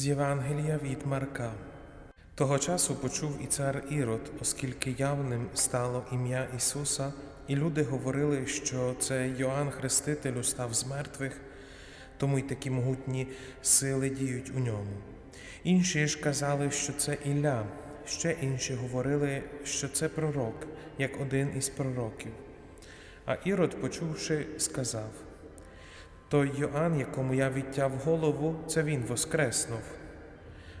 З Євангелія від Марка. Того часу почув і цар Ірод, оскільки явним стало ім'я Ісуса, і люди говорили, що це Йоанн Хреститель устав з мертвих, тому й такі могутні сили діють у ньому. Інші ж казали, що це Ілля, ще інші говорили, що це пророк, як один із пророків. А Ірод, почувши, сказав: Той Йоанн, якому я відтяв голову, це він воскреснув.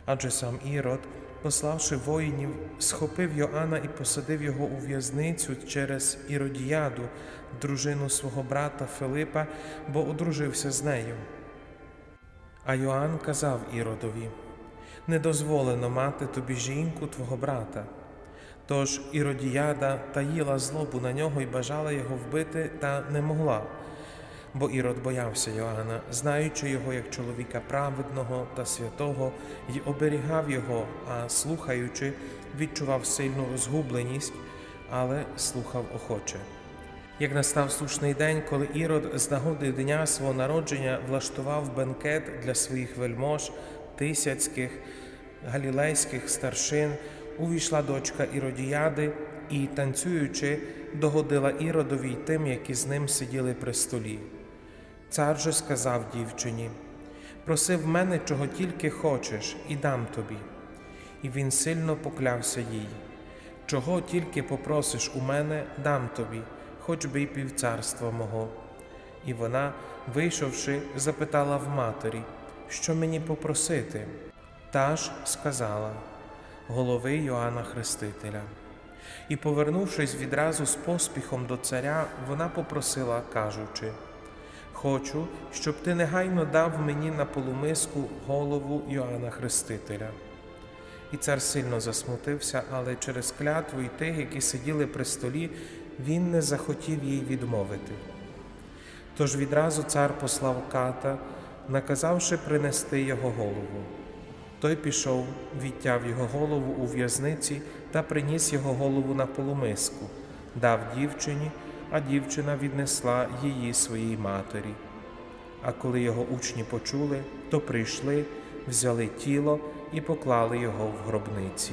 Адже сам Ірод, пославши воїнів, схопив Йоанна і посадив його у в'язницю через Іродіяду, дружину свого брата Филипа, бо одружився з нею. А Йоанн казав Іродові: Не дозволено мати тобі жінку твого брата. Тож Іродіяда таїла злобу на нього і бажала його вбити, та не могла. Бо Ірод боявся Йоанна, знаючи його як чоловіка праведного та святого, й оберігав його, а слухаючи, відчував сильну розгубленість, але слухав охоче. Як настав слушний день, коли Ірод з нагоди дня свого народження влаштував бенкет для своїх вельмож, тисяцьких, галілейських старшин, увійшла дочка Іродіяди і, танцюючи, догодила Іродові й тим, які з ним сиділи при столі. Цар же сказав дівчині: Проси в мене, чого тільки хочеш, і дам тобі. І він сильно поклявся їй. Чого тільки попросиш у мене, дам тобі, хоч би й півцарства мого. І вона, вийшовши, запитала в матері, що мені попросити. Та ж сказала голови Йоанна Хрестителя. І, повернувшись відразу з поспіхом до царя, вона попросила, кажучи: Хочу, щоб ти негайно дав мені на полумиску голову Йоанна Хрестителя. І цар сильно засмутився, але через клятву й тих, які сиділи при столі, він не захотів їй відмовити. Тож відразу цар послав ката, наказавши принести його голову. Той пішов, відтяв його голову у в'язниці та приніс його голову на полумиску, дав дівчині, а дівчина віднесла її своїй матері. А коли його учні почули, то прийшли, взяли тіло і поклали його в гробниці.